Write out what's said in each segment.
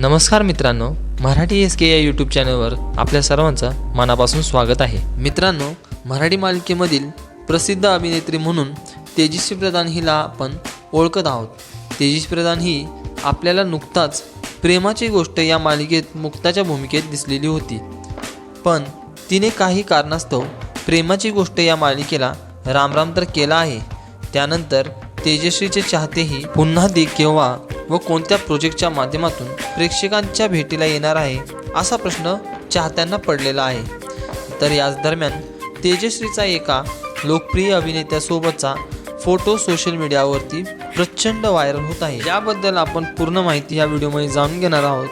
नमस्कार मित्रांनो मराठी एस के या यूट्यूब चॅनलवर आपल्या सर्वांचं मनापासून स्वागत आहे. मित्रांनो मराठी मालिकेमधील प्रसिद्ध अभिनेत्री म्हणून तेजस्वी प्रधान हिला आपण ओळखत आहोत. तेजस्वी प्रधान ही आपल्याला नुकताच प्रेमाची गोष्ट या मालिकेत मुक्ताच्या भूमिकेत दिसलेली होती. पण तिने काही कारणास्तव प्रेमाची गोष्ट या मालिकेला रामराम तर केला आहे. त्यानंतर तेजस्वीचे चाहतेही पुन्हा दे केव्हा व कोणत्या प्रोजेक्टच्या माध्यमातून प्रेक्षकांच्या भेटीला येणार आहे असा प्रश्न चाहत्यांना पडलेला आहे. तर याच दरम्यान तेजश्रीचा एका लोकप्रिय अभिनेत्यासोबतचा फोटो सोशल मीडियावरती प्रचंड व्हायरल होत आहे. याबद्दल आपण पूर्ण माहिती या व्हिडिओमध्ये जाणून घेणार आहोत.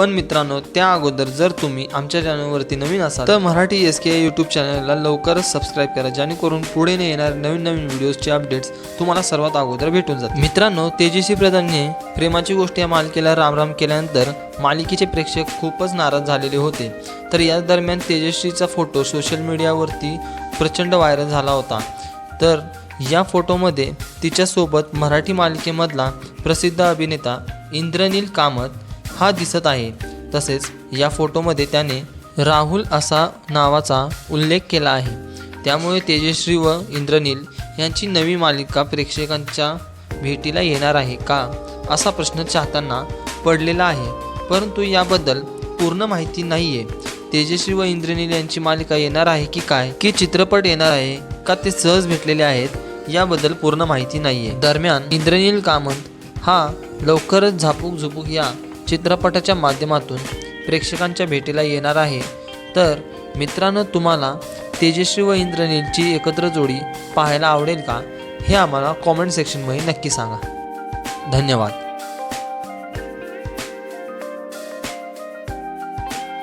पण मित्रांनो त्या अगोदर जर तुम्ही आमच्या चॅनलवरती नवीन असाल तर मराठी एस के यूट्यूब चॅनलला लवकरच सबस्क्राईब करा जेणेकरून पुढे येणारे नवीन नवीन व्हिडिओजचे अपडेट्स तुम्हाला सर्वात अगोदर भेटून जातील. मित्रांनो तेजस्वी प्रधानने प्रेमाची गोष्ट या मालिकेला रामराम केल्यानंतर मालिकेचे प्रेक्षक खूपच नाराज झालेले होते. तर या दरम्यान तेजस्वीचा फोटो सोशल मीडियावरती प्रचंड व्हायरल झाला होता. तर या फोटोमध्ये तिच्यासोबत मराठी मालिकेमधला प्रसिद्ध अभिनेता इंद्रनील कामत हा दिसत आहे. तसेच या फोटोमध्ये त्याने राहुल असा नावाचा उल्लेख केला आहे. त्यामुळे तेजश्री व इंद्रनील यांची नवी मालिका प्रेक्षकांच्या भेटीला येणार आहे का? असा प्रश्न चाहत्यांना पडलेला आहे. परंतु याबद्दल पूर्ण माहिती नाही आहे तेजश्री व इंद्रनील यांची मालिका येणार आहे की काय? की चित्रपट येणार आहे? का ते सहज भेटलेले आहेत? याबद्दल पूर्ण माहिती नाही आहे दरम्यान इंद्रनील कामत हा लवकरच झापूक झुपूक या. चित्रपटाच्या माध्यमातून प्रेक्षकांच्या भेटीला येणार आहे. तर मित्रांनो तुम्हाला तेजस्वी व इंद्रनीलची एकत्र जोडी पाहायला आवडेल का? हे आम्हाला कॉमेंट सेक्शनमध्ये नक्की सांगा. धन्यवाद.